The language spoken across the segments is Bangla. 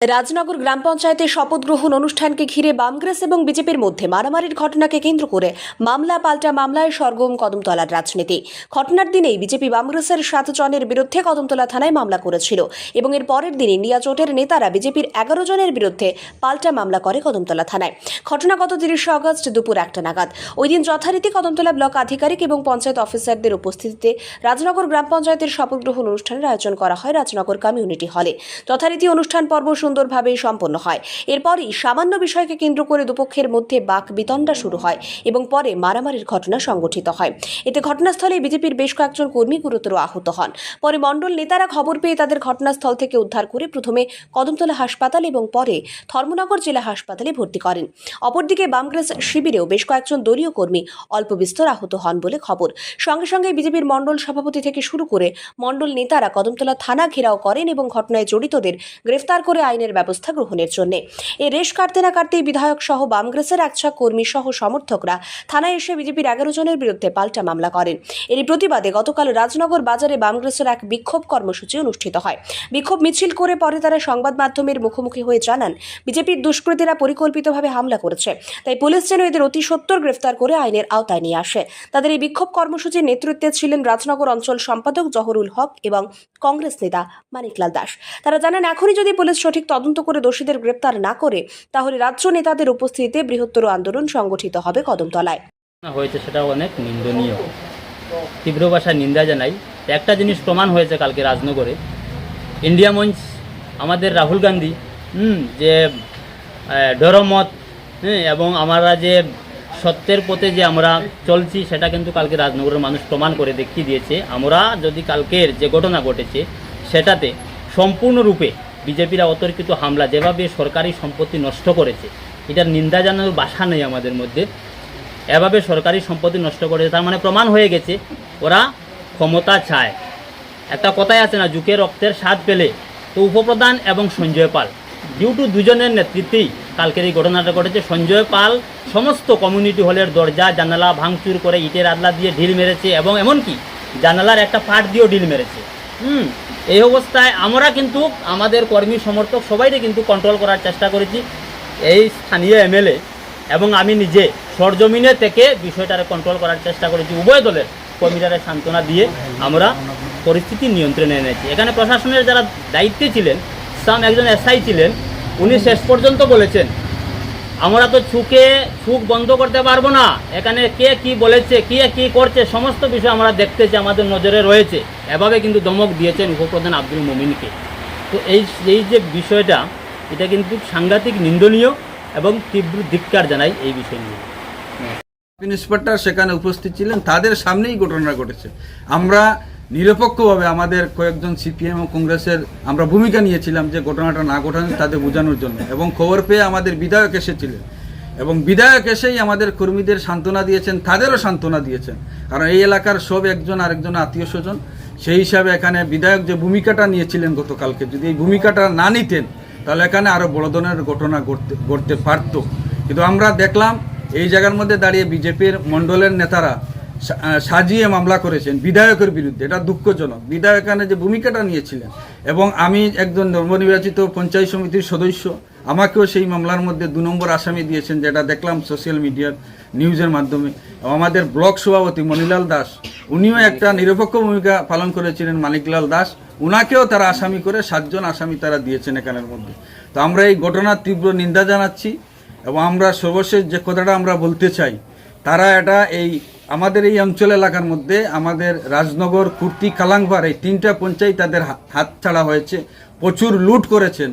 রাজনগর গ্রাম পঞ্চায়েতের শপথ গ্রহণ অনুষ্ঠানকে ঘিরে বামগ্রেস এবং বিজেপির মধ্যে মারামারির ঘটনাকে কেন্দ্র করে মামলা পাল্টা মামলায় সরগম কদমতলার রাজনীতি। ঘটনার দিনেই বিজেপি বামগ্রেসের সাত জনের বিরুদ্ধে কদমতলা থানায় মামলা করেছিল এবং এর পরের দিন ইন্ডিয়া জোটের নেতারা বিজেপির এগারো জনের বিরুদ্ধে পাল্টা মামলা করে কদমতলা থানায়। ঘটনা গত তিরিশে আগস্ট দুপুর একটা নাগাদ। ওই দিন যথারীতি কদমতলা ব্লক আধিকারিক এবং পঞ্চায়েত অফিসারদের উপস্থিতিতে রাজনগর গ্রাম পঞ্চায়েতের শপথ গ্রহণ অনুষ্ঠানের আয়োজন করা হয় রাজনগর কমিউনিটি হলে। যথারীতি অনুষ্ঠান পর্ব সুন্দরভাবে সম্পন্ন হয়। এরপরই সামান্য বিষয়কে কেন্দ্র করে দুপক্ষের মধ্যে বাক বিতণ্ডা শুরু হয় এবং পরে মারামারির ঘটনা সংঘটিত হয়। এতে ঘটনাস্থলে বিজেপির বেশ কয়েকজন কর্মী গুরুতর আহত হন। পরে মণ্ডল নেতারা খবর পেয়ে তাদের ঘটনাস্থল থেকে উদ্ধার করে প্রথমে কদমতলা হাসপাতাল এবং পরে ধর্মনগর জেলা হাসপাতালে ভর্তি করেন। অপরদিকে বামগ্রেস শিবিরেও বেশ কয়েকজন দলীয় কর্মী অল্প বিস্তর আহত হন বলে খবর। সঙ্গে সঙ্গে বিজেপির মণ্ডল সভাপতি থেকে শুরু করে মণ্ডল নেতারা কদমতলা থানা ঘেরাও করেন এবং ঘটনায় জড়িতদের গ্রেফতার করে আইনের ব্যবস্থা গ্রহণের জন্য। এই রেশ কাটতে না কাটতেই বিধায়ক সহ বামগ্রেসের একশা কর্মী সহ সমর্থকরা থানায় এসে বিজেপির এগারো জনের বিরুদ্ধে পাল্টা মামলা করেন। এরই প্রতিবাদে গতকাল রাজনগর বাজারে বামগ্রেসের এক বিক্ষোভ কর্মসূচি অনুষ্ঠিত হয়। বিক্ষোভ মিছিল করে পরে তারা সংবাদ মাধ্যমের মুখোমুখি হয়ে জানান, বিজেপির দুষ্কৃতীরা পরিকল্পিতভাবে হামলা করেছে। তাই পুলিশ যেন এদের অতি সত্তর গ্রেফতার করে আইনের আওতায় নিয়ে আসে। তাদের এই বিক্ষোভ কর্মসূচির নেতৃত্বে ছিলেন রাজনগর অঞ্চল সম্পাদক জহরুল হক এবং কংগ্রেস নেতা মানিকলাল দাস। তারা জানান, এখনই যদি পুলিশ সঠিক তদন্ত করে দোষীদের গ্রেপ্তার না করে তাহলে রাজ্য নেতাদের উপস্থিতিতে বৃহত্তর আন্দোলন সংগঠিত হবে কদমতলায়। হয়েছে সেটা অনেক নিন্দনীয়। তীব্র ভাষায় নিন্দা জানাই। একটা জিনিস প্রমাণ হয়েছে কালকে রাজনগরে। ইন্ডিয়া মঞ্চ আমাদের রাহুল গান্ধী হুম, যে ডরমত এবং আমরা যে সত্যের পথে যে আমরা চলছি সেটা কিন্তু কালকে রাজনগরের মানুষ প্রমাণ করে দেখিয়ে দিয়েছে। আমরা যদি কালকের যে ঘটনা ঘটেছে সেটাতে সম্পূর্ণরূপে বিজেপিরা অতর্কিত হামলা যেভাবে সরকারি সম্পত্তি নষ্ট করেছে, এটার নিন্দা জানানোর বাসা নেই আমাদের মধ্যে। এভাবে সরকারি সম্পত্তি নষ্ট করেছে তার মানে প্রমাণ হয়ে গেছে, ওরা ক্ষমতা চায়। একটা কথাই আছে না যুকে রক্তের স্বাদ পেলে তো উপপ্রধান এবং সঞ্জয় পাল। ডিউ টু দুজনের নেতৃত্বেই কালকের এই ঘটনাটা ঘটেছে। সঞ্জয় পাল সমস্ত কমিউনিটি হলের দরজা, জানালা ভাঙচুর করে ইটের আদলা দিয়ে ঢিল মেরেছে এবং এমনকি জানালার একটা পাট দিয়েও ঢিল মেরেছে। হুম এই অবস্থায় আমরা কিন্তু আমাদের কর্মী সমর্থক সবাইকে কিন্তু কন্ট্রোল করার চেষ্টা করেছি এই স্থানীয় এমএলএ এবং আমি নিজে সরজমিনে থেকে বিষয়টারে কন্ট্রোল করার চেষ্টা করেছি। উভয় দলের কর্মীরা সান্ত্বনা দিয়ে আমরা পরিস্থিতি নিয়ন্ত্রণে এনেছি। এখানে প্রশাসনের যারা দায়িত্বে ছিলেন, সাম একজন এসআই ছিলেন, উনি শেষ পর্যন্ত বলেছেন আমরা তো ছুকে ছুক বন্ধ করতে পারব না। এখানে কে কি বলেছে, কে কি করছে, সমস্ত বিষয় আমরা দেখতেছি, আমাদের নজরে রয়েছে। এভাবে কিন্তু দমক দিয়েছেন উপপ্রধান আব্দুল মোমিনকে। তো এই এই যে বিষয়টা, এটা কিন্তু সাংঘাতিক নিন্দনীয় এবং তীব্র ধিক্কার জানাই এই বিষয় নিয়ে। ইন্সপেক্টর সেখানে উপস্থিত ছিলেন, তাদের সামনেই ঘটনা ঘটেছে। আমরা নিরপেক্ষভাবে আমাদের কয়েকজন সিপিএম ও কংগ্রেসের আমরা ভূমিকা নিয়েছিলাম যে ঘটনাটা না ঘটানো তাদের বোঝানোর জন্য। এবং খবর পেয়ে আমাদের বিধায়ক এসেছিলেন। এবং বিধায়ক এসেই আমাদের কর্মীদের সান্ত্বনা দিয়েছেন, তাদেরও সান্ত্বনা দিয়েছেন। কারণ এই এলাকার সব একজন আরেকজন আত্মীয় স্বজন, সেই হিসাবে এখানে বিধায়ক যে ভূমিকাটা নিয়েছিলেন গতকালকে, যদি এই ভূমিকাটা না নিতেন, তাহলে এখানে আরও বড় ধরনের ঘটনা ঘটতে ঘটতে পারত। কিন্তু আমরা দেখলাম, এই জায়গার মধ্যে দাঁড়িয়ে বিজেপির মণ্ডলের নেতারা সাজিয়ে মামলা করেছেন বিধায়কের বিরুদ্ধে। এটা দুঃখজনক। বিধায়ক এখানে যে ভূমিকাটা নিয়েছিলেন, এবং আমি একজন নবনির্বাচিত পঞ্চায়েত সমিতির সদস্য, আমাকেও সেই মামলার মধ্যে দু নম্বর আসামি দিয়েছেন, যেটা দেখলাম সোশ্যাল মিডিয়ার নিউজের মাধ্যমে। আমাদের ব্লক সভাপতি মণিলাল দাস, উনিও একটা নিরপেক্ষ ভূমিকা পালন করেছিলেন মানিকলাল দাস। উনাকেও তারা আসামি করে সাতজন আসামি তারা দিয়েছেন এখানের মধ্যে। তো আমরা এই ঘটনার তীব্র নিন্দা জানাচ্ছি, এবং আমরা সর্বশেষ যে কথাটা আমরা বলতে চাই, তারা এটা এই আমাদের এই অঞ্চল এলাকার মধ্যে আমাদের রাজনগর, কুর্তি, কালাংবার এই তিনটা পঞ্চায়েত তাদের হাত ছাড়া হয়েছে। প্রচুর লুট করেছেন।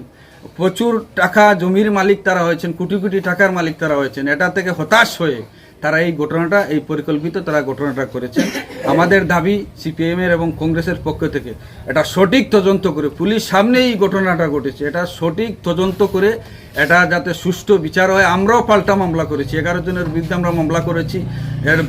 প্রচুর টাকা জমির মালিক তারা হয়েছেন, কোটি কোটি টাকার মালিক তারা হয়েছেন। এটা থেকে হতাশ হয়ে তারা এই ঘটনাটা, এই পরিকল্পিত তারা ঘটনাটা করেছেন আমাদের দাবি সিপিএম এর এবং কংগ্রেসের পক্ষ থেকে, এটা সঠিক তদন্ত করে, পুলিশ সামনে এই ঘটনাটা ঘটেছে। এটা সঠিক তদন্ত করে, এটা যাতে সুষ্ঠু বিচার হয়, আমরাও পাল্টা মামলা করেছি। এগারো জনের বিরুদ্ধে আমরা মামলা করেছি। এর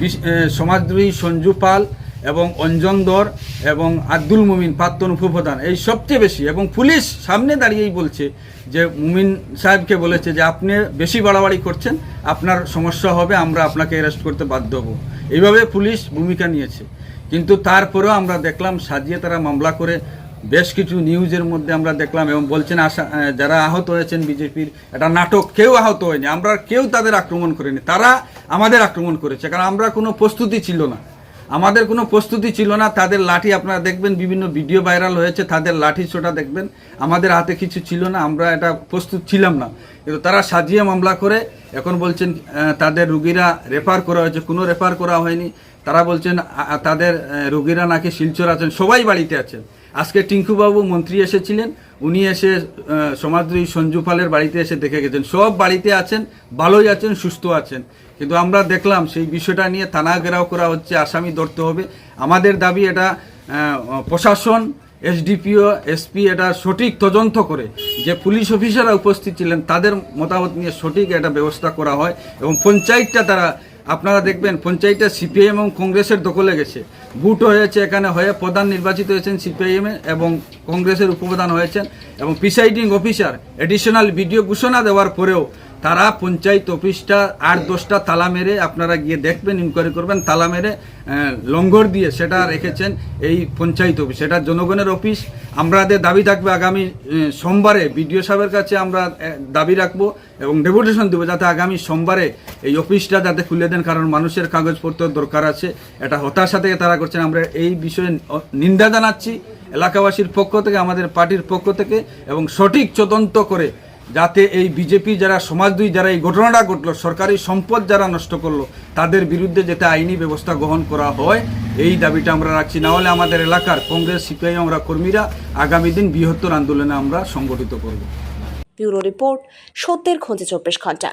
সমাজদ্রোহী সঞ্জু পাল এবং অঞ্জন দর এবং আব্দুল মুমিন, প্রাক্তন উপপ্রধান, এই সবচেয়ে বেশি। এবং পুলিশ সামনে দাঁড়িয়েই বলছে যে, মুমিন সাহেবকে বলেছে যে, আপনি বেশি বাড়াবাড়ি করছেন, আপনার সমস্যা হবে, আমরা আপনাকে অ্যারেস্ট করতে বাধ্য হব। এইভাবে পুলিশ ভূমিকা নিয়েছে। কিন্তু তারপরেও আমরা দেখলাম, সাজিয়ে তারা মামলা করে বেশ কিছু নিউজের মধ্যে আমরা দেখলাম এবং বলছেন, আশা যারা আহত হয়েছেন বিজেপির, এটা নাটক, কেউ আহত হয়নি। আমরা কেউ তাদের আক্রমণ করেনি। তারা আমাদের আক্রমণ করেছে। কারণ আমরা কোনো প্রস্তুতি ছিল না। আমাদের কোনো প্রস্তুতি ছিল না, তাদের লাঠি আপনারা দেখবেন, বিভিন্ন ভিডিও ভাইরাল হয়েছে, তাদের লাঠি ছোটা দেখবেন। আমাদের হাতে কিছু ছিল না, আমরা এটা প্রস্তুত ছিলাম না। কিন্তু তারা সাজিয়ে মামলা করে, এখন বলছেন তাদের রুগীরা রেফার করা হয়েছে, কোনো রেফার করা হয়নি। তারা বলছেন তাদের রুগীরা নাকি শিলচর আছেন, সবাই বাড়িতে আছেন। আজকে টিঙ্কুবাবু মন্ত্রী এসেছিলেন, উনি এসে সমাজদ্রোহী সঞ্জু পালের বাড়িতে এসে দেখে গেছেন। সব বাড়িতে আছেন, ভালোই আছেন, সুস্থ আছেন। কিন্তু আমরা দেখলাম সেই বিষয়টা নিয়ে থানা ঘেরাও করা হচ্ছে, আসামি ধরতে হবে। আমাদের দাবি এটা প্রশাসন, এসডিপিও, এসপি এটা সঠিক তদন্ত করে। যে পুলিশ অফিসাররা উপস্থিত ছিলেন, তাদের মতামত নিয়ে সঠিক এটা ব্যবস্থা করা হয় এবং পঞ্চায়েতটা তারা আপনারা দেখবেন পঞ্চায়েতটা সিপিআইএম এবং কংগ্রেসের দখলে গেছে। বুট হয়েছে এখানে হয়ে প্রধান নির্বাচিত হয়েছেন সিপিআইএম এবং কংগ্রেসের উপপ্রধান হয়েছেন এবং প্রিসাইডিং অফিসার এডিশনাল ভিডিও ঘোষণা দেওয়ার পরেও তারা পঞ্চায়েত অফিসটা আট দশটা তালা মেরে আপনারা গিয়ে দেখবেন ইনকোয়ারি করবেন, তালা মেরে লঙ্গর দিয়ে সেটা রেখেছেন এই পঞ্চায়েত অফিস। এটা জনগণের অফিস। আমাদের দাবি থাকবে আগামী সোমবারে বিডিও সাহেবের কাছে আমরা দাবি রাখব এবং ডেপুটেশন দেবো যাতে আগামী সোমবারে এই অফিসটা যাতে খুলে দেন, কারণ মানুষের কাগজপত্র দরকার আছে। এটা হতাশা থেকে তারা করছেন। আমরা এই বিষয়ে নিন্দা জানাচ্ছি। এলাকাবাসীর পক্ষ থেকে, আমাদের পার্টির পক্ষ থেকে এবং সঠিক তদন্ত করে যাতে এই বিজেপি যারা সমাজদুই যারা এই ঘটনাটা ঘটলো, সরকারি সম্পদ যারা নষ্ট করল, তাদের বিরুদ্ধে যাতে আইনি ব্যবস্থা গ্রহণ করা হয়, এই দাবিটা আমরা রাখছি। না হলে আমাদের এলাকার কংগ্রেস, সিপিআই আমরা কর্মীরা আগামী দিন বৃহত্তর আন্দোলনে আমরা সংগঠিত করব। ব্যুরো রিপোর্ট, সত্যের খোঁজে চব্বিশ ঘণ্টা।